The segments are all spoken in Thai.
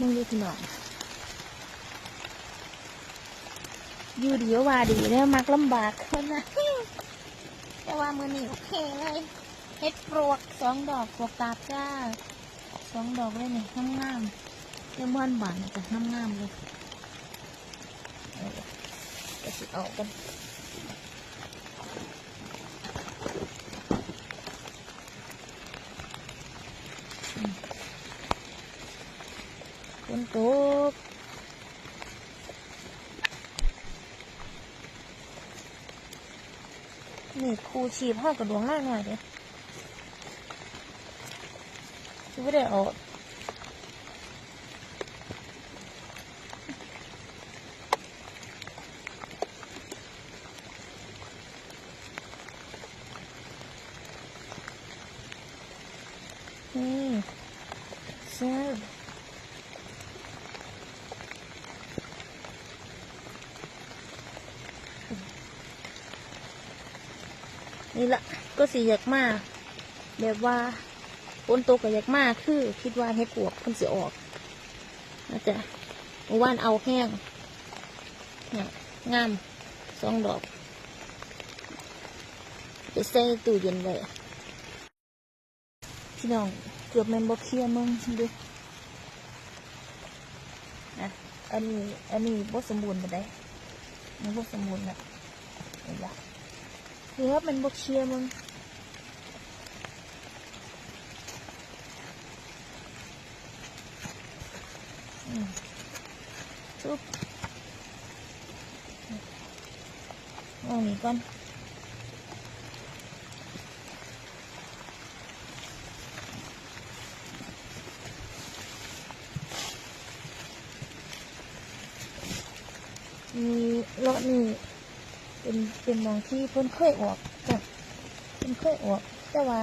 มึงดูพี่น้องอยู่ดีว่าดีแล้วมักลำบากคนนะแต่ว่ามือนี่โอเคเลยเฮ็ดปลวกสองดอกปลวกตาจ้าสองดอกเลยนี่งามงามๆเริ่มบ้านบานจ้ะงามงามๆเลยเออจะสิเอากันอืมฝน ตกนี่ครูชีพห้ากระดวงหน้าหน่อยเด้คือไม่ได้เอานี่เซ่บ นี่ละก็สิอยากมากแบบว่าฝนตกก็อยากมากคือคิดว่าเฮ็ดปวกมันสิออกนะจ๊ะเมื่านเอาแห้งเนี่ยงามสองดอกไปใส่ตู้เย็นไว้พี่น้องเกือบแมนบอเคียมึงดูนะอันนี้อันนี้บสมบูรณ์ไปได้มันบสมบูรณ์ละเห็นปะ คือว่ามันบเคลียร์มึงอืมซุป เป็นเป็นหมองที่เพิ่นเคยออกจ้ะเพิ่นเคยออก แต่ว่า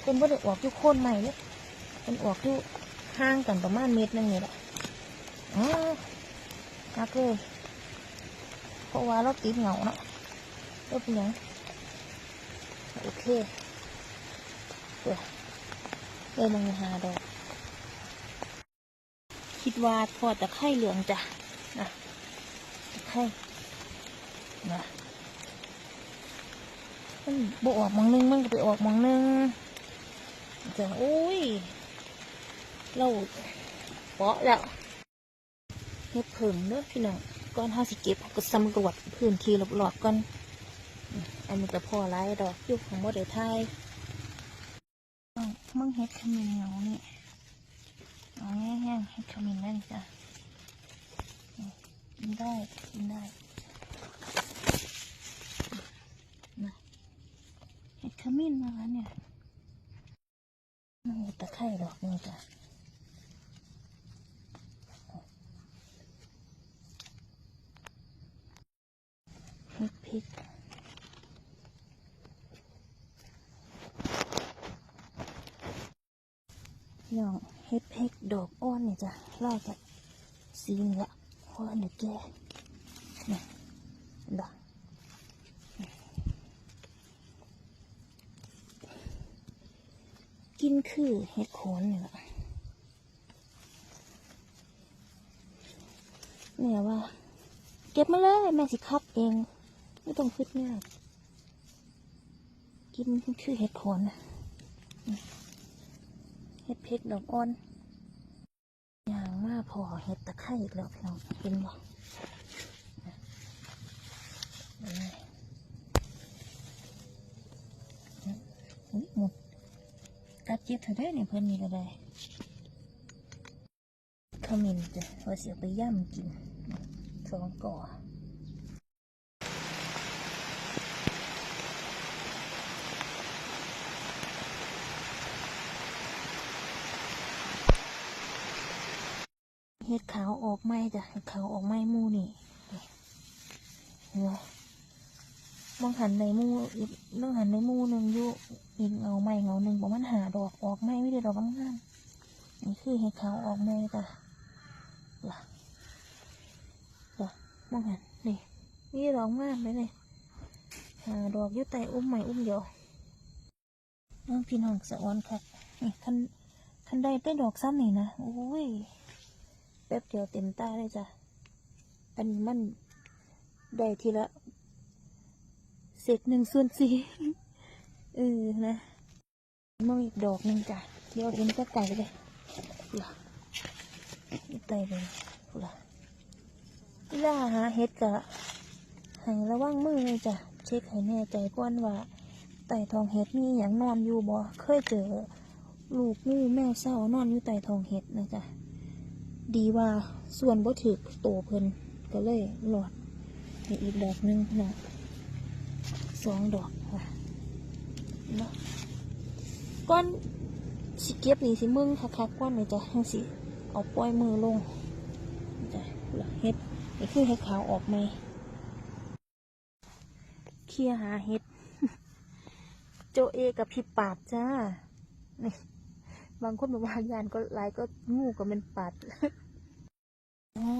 เพิ่นไม่ได้ออกอยู่โคนใหม่เลยเพิ่นออกอยู่ห่างกันประมาณเมตรนึงนี่แหละอ๋อฮักเลยเพราะว่าเราติดเหงาเนาะเราเป็นยังโอเคเดี๋ยวเลยลงหาดอกคิดว่าทอดตะไคร่เหลืองจ้ะนะไคร่นะ มันบออกมองนึงมันก็ไปออกมองนึงจะโอ้ยเราเปาะแล้วเฮ็ดเพิ่งเด้อพี่น้องก่อนเฮาสิเก็บก็สำรวจพื้นที่รอบๆก่อนอืมอันนี้ก็พอหลายดอกยู่ของบ่ได้ทยมึงเฮ็ดขมิ้นเหงานี่เอาแห้งๆเฮ็ดขมิ้นนั่นจ้ะนี่กินได้กินได้นะเฮ็ดขมิ้นนะคะเนี่ยมันมี ตะไคร่ดอกนึงจ้ะพริกพริกน้องเฮ็ดเพกดอกอ้อนนี่จ้ะไล่จากสีนี่ละเพราะอันเดี๋ยวแก่เนี่ยเห็นปะ กินคือเฮ็ดโคนนี่แหละแม่ว่า เก็บมาเลย แม่สิคับเอง ไม่ต้องคิดมากกินคือเห็ดโคนนะเห็ดเพชรดอกอ่อนอย่างมากพอเห็ดตะไคร้อีกแล้วพี่น้องเห็นบ่หมด กัดเจ็บเธอได้เนี่ยเพื่อนมีก็ได้ขมิ้นจ้ะว่าเสียไปย่ำกินสองก่อเห็ดขาวออกไหมจ้ะเห็ดขาวออกไหมหมูนี่นี่เห็นไหม มองหันในมูอีกมองหันในมูหนึ่งยู่อีกเงาไหม่เงาหนึ่งบอกมันหาดอกออกไหมไม่ได้ดอกงามๆนี่คือเห็ดขาวออกไหมจ้ะล่ะจ้ะมองหันนี่นี่ดอกมากเลยนี่หาดอกยุไตอุ้มใหม่อุ้มเดียวน้องพี่น้องสะออนค่ะนี่คันคันใดได้ดอกซ้ำนี่นะโอ้ยแป๊บเดียวเต็มตาเลยจ้ะอันนี้มันได้ทีละ เศษหนึ่งส่วนสี่เออนะมองอีกดอกหนึ่งจ้ะเดี๋ยวเห็นก็ไก่เลยล่ะไก่เลยล่ะเวลาหาเห็ดกะให้ระวังมือเลยจ้ะเช็คให้แน่ใจก่อนว่าไต่ทองเห็ดมีอย่างนอนอยู่บ่เคยเจอลูกงูแมวเศร้านอนอยู่ไต่ทองเห็ดนะจ๊ะดีว่าส่วนบ่ถือโตเพิ่นก็เลยหลอดนี่อีกดอกหนึงนะ สองดอกค่ะเนาะก้อนสิเก็บนี่สิมึงคักๆก้อนเลยจ้ะทั้งสิเอาปล่อยมือลงจ้ะละเฮ็ดนี่คือเฮ็ดขาวออกไหมเคลียหาเฮ็ด โจเอกับพี่ปาดจ้านี่บางคนบอกว่ายานก็ลายก็งูก็เป็นปาดอ๋อ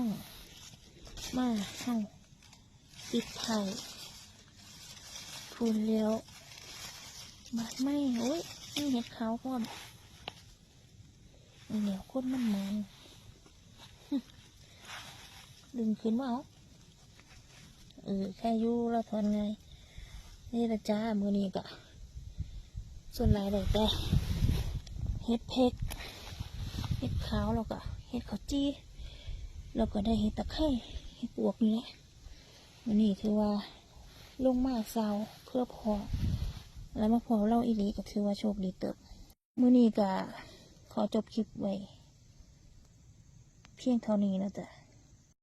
มาเข้าปิดไผ่ พูนเลี้ยวบาดไม่โอ้ยนี่เห็ดขาวก่อนเหนียวก้นมันมันดึงขึ้นมาเอาเออแค่อยู่แล้วทนไงนี่ละจ้ามือนี้กะส่วนหลายเลยแต่เห็ดเพกเห็ดขาวแล้วก็เห็ดขาวจี้แล้วก็ได้เห็ดตะไคร้เห็ดปวกนี่แหละวันนี้ถือว่า ลงมาเศร้าเพื่อพอ แล้วมาพอเล่าอีหลีก็คือว่าโชคดีเติบมื้อนี้ก็ขอจบคลิปไว้ เพียงเท่านี้นะจ๊ะ